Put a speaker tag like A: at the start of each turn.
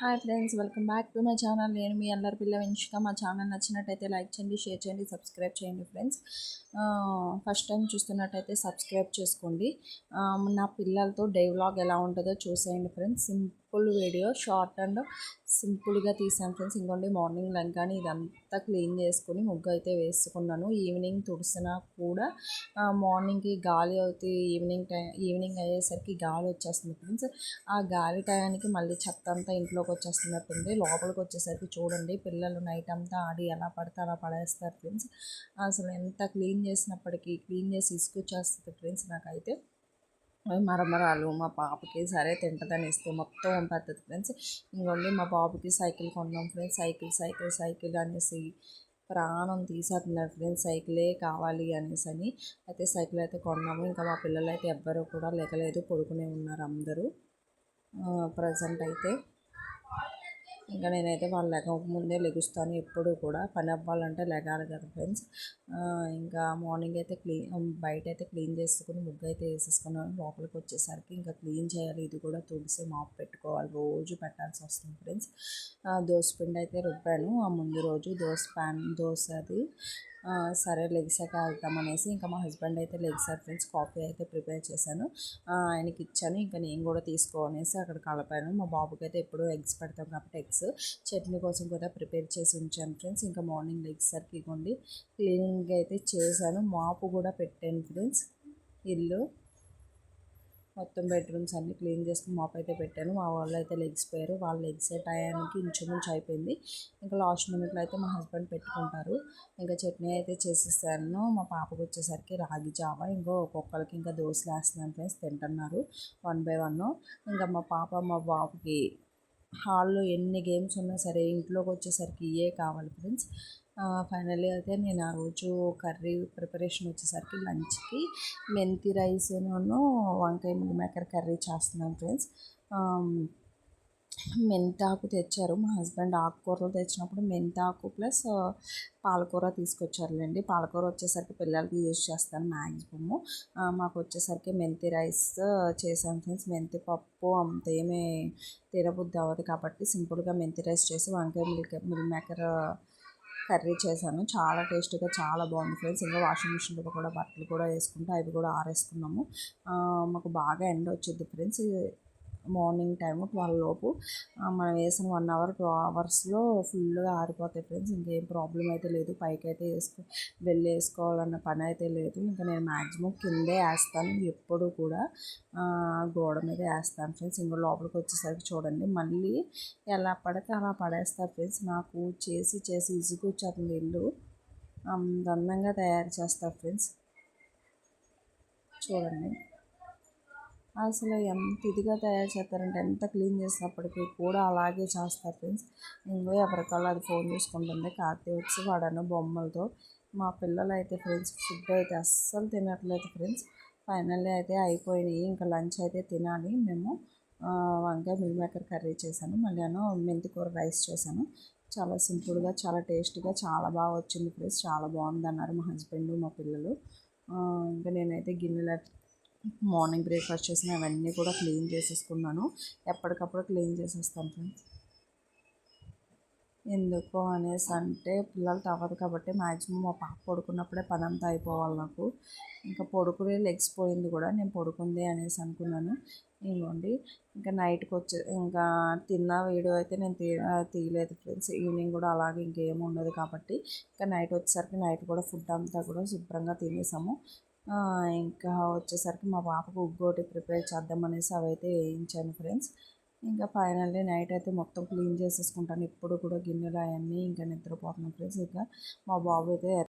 A: Hi friends welcome back to my channel. నేను మీ అందరి పిల్ల వెంచుక మా ఛానల్ నచ్చినట్టయితే లైక్ చేయండి షేర్ చేయండి సబ్స్క్రైబ్ చేయండి ఫ్రెండ్స్. ఫస్ట్ టైం చూస్తున్నట్టయితే సబ్స్క్రైబ్ చేసుకోండి. నా పిల్లలతో డే వ్లాగ్ ఎలా ఉంటుందో చూసేయండి friends. Full video short and సింపుల్గా తీసాను ఫ్రెండ్స్ ఇంకోండి మార్నింగ్ లంగాని ఇదంతా క్లీన్ చేసుకొని ముగ్గు అయితే వేసుకున్నాను. ఈవినింగ్ తుడిసినా కూడా మార్నింగ్కి గాలి అవుతే ఈవినింగ్ టైం ఈవినింగ్ అయ్యేసరికి గాలి వచ్చేస్తుంది ఫ్రెండ్స్ ఆ గాలి టయానికి మళ్ళీ చెత్త అంతా ఇంట్లోకి వచ్చేస్తున్నట్టుంది లోపలికి వచ్చేసరికి చూడండి పిల్లలు నైట్ అంతా ఆడి ఎలా పడితే అలా పడేస్తారు ఫ్రెండ్స్ అసలు ఎంత క్లీన్ చేసినప్పటికీ క్లీన్ చేసి ఇసుకొచ్చేస్తుంది ఫ్రెండ్స్ నాకైతే. మరమరాలు మా పాపకి సరే తింటదని ఇస్తే మొత్తం పెద్దది ఫ్రెండ్స్. ఇంకోండి మా బాబుకి సైకిల్ కొన్నాం ఫ్రెండ్స్. సైకిల్ సైకిల్ సైకిల్ అనేసి ప్రాణం తీసేస్తున్నారు ఫ్రెండ్స్. సైకిలే కావాలి అనేసి అని అయితే సైకిల్ అయితే కొన్నాము. ఇంకా మా పిల్లలు అయితే ఎవ్వరూ కూడా లేకలేదు పడుకునే ఉన్నారు అందరూ. ప్రజెంట్ అయితే ఇంకా నేనైతే వాళ్ళు లెగక ముందే లెగుస్తాను. ఎప్పుడు కూడా పని అవ్వాలంటే లెగాలి కదా ఫ్రెండ్స్. ఇంకా మార్నింగ్ అయితే క్లీన్ బయట అయితే క్లీన్ చేసుకుని ముగ్గు అయితే వేసేసుకున్నాను లోపలికి వచ్చేసరికి ఇంకా క్లీన్ చేయాలి. ఇది కూడా తుడిసి మాప్ పెట్టుకోవాలి. రోజు పెట్టాల్సి వస్తుంది ఫ్రెండ్స్. దోశ పిండి అయితే రుబ్బాను. ఆ ముందు రోజు దోశ ప్యాన్ దోశ అది ఆ, సరే లెగ్సాక వెళ్తామనేసి ఇంకా మా హస్బెండ్ అయితే లెగ్సార్ ఫ్రెండ్స్ కాఫీ అయితే ప్రిపేర్ చేశాను. ఆయనకి ఇచ్చాను ఇంకా నేను కూడా తీసుకో అనేసి అక్కడ కలపాను. మా బాబుకి అయితే ఎప్పుడూ ఎగ్స్ పెడతాం కాబట్టి ఎగ్స్. చట్నీ కోసం కూడా ప్రిపేర్ చేసి ఉంచాను ఫ్రెండ్స్. ఇంకా మార్నింగ్ లెగ్సర్కి ఉండి క్లీనింగ్ అయితే చేశాను. మాపు కూడా పెట్టాను ఫ్రెండ్స్. ఇల్లు. మొత్తం బెడ్రూమ్స్ అన్ని క్లీన్ చేసుకుని మాప్ అయితే పెట్టాను. మా వాళ్ళు అయితే లెగ్స్ పోయారు వాళ్ళ లెగ్స్ టయానికి ఇంచుమించు అయిపోయింది. ఇంకా లాస్ట్ మినిట్లో అయితే మా హస్బెండ్ పెట్టుకుంటారు. ఇంకా చట్నీ అయితే చేసేసాను. మా పాపకు వచ్చేసరికి రాగి జావ ఇంకో ఒక్కొక్కరికి ఇంకా దోశలు వేస్తున్నాను ఫ్రెండ్స్ తింటున్నారు వన్ బై వన్. ఇంకా మా పాప మా బాబుకి హాల్లో ఎన్ని గేమ్స్ ఉన్నా సరే ఇంట్లోకి వచ్చేసరికి ఇవే కావాలి ఫ్రెండ్స్. ఫైనల్లీ అయితే నేను ఆ రోజు కర్రీ ప్రిపరేషన్ వచ్చేసరికి లంచ్కి మెంతి రైస్ రైస్ను వంకాయ మిల్ మేకర్ కర్రీ చేస్తున్నాను ఫ్రెండ్స్ మెంతాకు తెచ్చారు. మా హస్బెండ్ ఆకుకూరలు తెచ్చినప్పుడు మెంతాకు ప్లస్ పాలకూర తీసుకొచ్చారులేండి. పాలకూర వచ్చేసరికి పిల్లలకి యూజ్ చేస్తాను మ్యాక్సిమము మాకు వచ్చేసరికి మెంతి రైస్ చేశాను ఫ్రెండ్స్ మెంతి పప్పు అంత ఏమీ తినబుద్ధి అవ్వదు కాబట్టి సింపుల్గా మెంతి రైస్ చేసి వంకాయ మిల్క్ మిల్ మేకర్ కర్రీ చేశాను. చాలా టేస్టీగా చాలా బాగుంది ఫ్రెండ్స్. ఇంకా వాషింగ్ మిషన్లో కూడా బట్టలు కూడా వేసుకుంటే అవి కూడా ఆరేసుకున్నాము. మాకు బాగా ఎండ వచ్చింది ఫ్రెండ్స్. మార్నింగ్ టైము ట్వెల్వ్ లోపు. మనం వేసిన వన్ అవర్ టూ అవర్స్లో ఫుల్గా ఆరిపోతాయి ఫ్రెండ్స్. ఇంకేం ప్రాబ్లం అయితే లేదు. పైకి అయితే వేసుకో వెళ్ళి వేసుకోవాలన్న పని అయితే లేదు. ఇంకా నేను మ్యాక్సిమం కిందే వేస్తాను. ఎప్పుడు కూడా గోడ మీద వేస్తాను ఫ్రెండ్స్. ఇంకా లోపలికి వచ్చేసరికి చూడండి. మళ్ళీ ఎలా పడితే అలా పడేస్తారు ఫ్రెండ్స్. నాకు చేసి చేసి ఇసుగు వచ్చేస్తుంది. ఇల్లు అందంగా తయారు చేస్తారు ఫ్రెండ్స్. చూడండి. అసలు ఎంత ఇదిగా తయారు చేస్తారంటే ఎంత క్లీన్ చేసినప్పటికీ కూడా అలాగే చేస్తారు ఫ్రెండ్స్. ఇంకో ఎవరికల్లా అది ఫోన్ చూసుకుంటుంది కార్తీ వచ్చి వాడను బొమ్మలతో. మా పిల్లలు అయితే ఫ్రెండ్స్ ఫుడ్ అయితే అస్సలు తినట్లేదు ఫ్రెండ్స్. ఫైనల్లీ అయితే అయిపోయినాయి. ఇంకా లంచ్ అయితే తినాలి. మేము వంకాయ మిల్ మేకర్ కర్రీ చేశాను. మళ్ళీ మెంతికూర రైస్ చేశాను. చాలా సింపుల్గా చాలా టేస్ట్గా చాలా బాగా వచ్చింది ఫ్రెండ్స్. చాలా బాగుంది అన్నారు మా హస్బెండ్ మా పిల్లలు. ఇంకా నేనైతే గిన్నెలు మార్నింగ్ బ్రేక్ఫాస్ట్ చేసిన అవన్నీ కూడా క్లీన్ చేసేసుకున్నాను. ఎప్పటికప్పుడు క్లీన్ చేసేస్తాను ఫ్రెండ్స్. ఎందుకు అనేసి అంటే పిల్లలు తవ్వదు కాబట్టి మ్యాక్సిమం మా పాప పడుకున్నప్పుడే పని అంతా అయిపోవాలి నాకు. ఇంకా పడుకునే లెగ్స్ పోయింది కూడా నేను పడుకుంది అనేసి అనుకున్నాను. ఇవ్వండి ఇంకా నైట్కి వచ్చే ఇంకా తిన్న వీడియో అయితే నేను తీ తీయలేదు ఫ్రెండ్స్. ఈవినింగ్ కూడా అలాగే ఇంకేం ఉండదు కాబట్టి ఇంకా నైట్ వచ్చేసరికి నైట్ కూడా ఫుడ్ అంతా కూడా శుభ్రంగా తినేసాము. ఇంకా వచ్చేసరికి మా పాపకు ఉగ్గోటి ప్రిపేర్ చేద్దాం అనేసి అవైతే వేయించాను ఫ్రెండ్స్. ఇంకా ఫైనల్లీ నైట్ అయితే మొత్తం క్లీన్ చేసేసుకుంటాను. ఇప్పుడు కూడా గిన్నెలు అవన్నీ ఇంకా నిద్రపోతున్నాను ఫ్రెండ్స్. ఇంకా మా బాబు అయితే